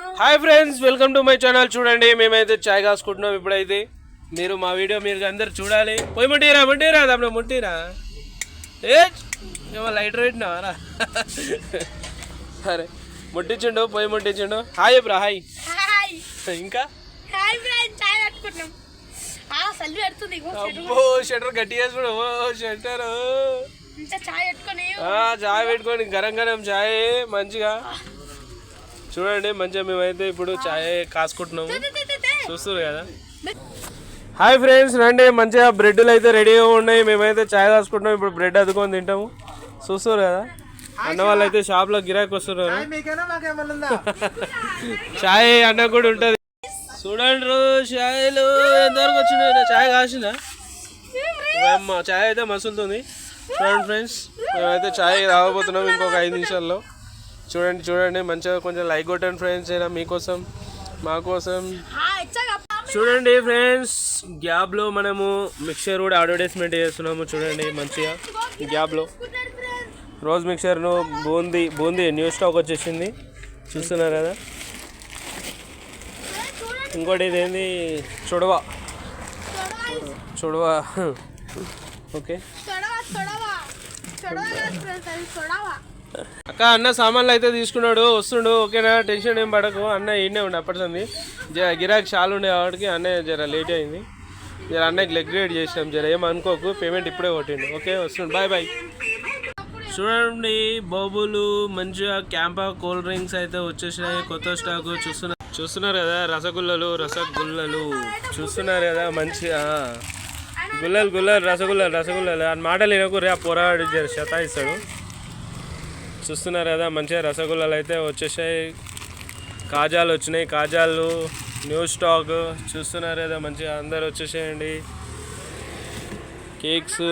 Hi friends welcome to my channel. చూడండి మేమైతే చాయ్ కాసుకుంటున్నాం ఇప్పుడైతే. మీరు మా వీడియో మీరు అందరు చూడాలి. పోయి ముట్టిరా ముట్టిరా తమ్ముడు ముట్టిరా. ఏ ఏమో లైట్ పెట్టినావారా సరే ముట్టించుండు పోయి ముట్టించుండు. Hi bro hi. ఇంకా? షటర్. గట్టి షటర్. చాయ్ పెట్టుకొని. గరం గరం చాయ్ మంచిగా. చూడండి మంచిగా మేమైతే ఇప్పుడు చాయ్ కాసుకుంటున్నాము. చూస్తారు కదా? హాయ్ ఫ్రెండ్స్ రండి మంచిగా బ్రెడ్లు అయితే రెడీగా ఉన్నాయి. మేమైతే చాయ్ కాసుకుంటున్నాం ఇప్పుడు బ్రెడ్ అద్దుకొని తింటాము. చూస్తారు కదా? అన్న వాళ్ళు అయితే షాప్లో గిరాకీ వస్తున్నారు చాయ్ అన్న కూడా ఉంటుంది. చూడండి చాయ్లు. ఎంతవరకు వచ్చినాయి? చాయ్ కాసిందా? అమ్మ చాయ్ అయితే మసులుతుంది. చూడండి ఫ్రెండ్స్ మేమైతే చాయ్ తాగబోతున్నాం ఇంకొక ఐదు నిమిషాల్లో. చూడండి చూడండి మంచిగా కొంచెం లైక్ కొట్టండి ఫ్రెండ్స్ అయినా మీకోసం మా కోసం. చూడండి ఫ్రెండ్స్ గ్యాబ్లో మనము మిక్సర్ కూడా అడ్వర్టైజ్మెంట్ చేస్తున్నాము చూడండి మంచిగా. గ్యాబ్లో రోజ్ మిక్చర్ను బూందీ బూందీ న్యూ స్టాక్ వచ్చేసింది. చూస్తున్నారు కదా? ఇంకోటి ఇదేంది? చుడవ. చుడవ. ఓకే. అక్క అన్న సామాన్లు అయితే తీసుకున్నాడు వస్తుండు. ఓకేనా? టెన్షన్ ఏం పడకు. అన్న ఈడనే ఉండే అప్పటిసంది జర గిరాక్ చాలు ఉండే కాబట్టి అన్నయ్య జర లేట్ అయింది. జర అన్నయ్యకి లెగ్ రేట్ చేసినాం జర ఏం అనుకోకు. పేమెంట్ ఇప్పుడే కొట్టిండు. ఓకే వస్తుండు. బాయ్ బాయ్ చూడండి బాబులు మంచిగా క్యాంపా కూల్ డ్రింక్స్ అయితే వచ్చేసినాయి. కొత్త స్టాక్ చూస్తున్నారు చూస్తున్నారు కదా రసగుల్లలు రసగుల్లలు. చూస్తున్నారు కదా మంచిగా. గుల్లలు గుల్లలు రసగుల్లలు రసగుల్లలు. అని మాటలు వినకు రే పోరాడు జర శతాయిస్తాడు. చూస్తున్నారు కదా మంచిగా రసగుల్లాలు అయితే వచ్చేసాయి. కాజాలు వచ్చినాయి. కాజాలు న్యూ స్టాక్ చూస్తున్నారు కదా మంచిగా అందరు వచ్చేసేయండి. కేక్స్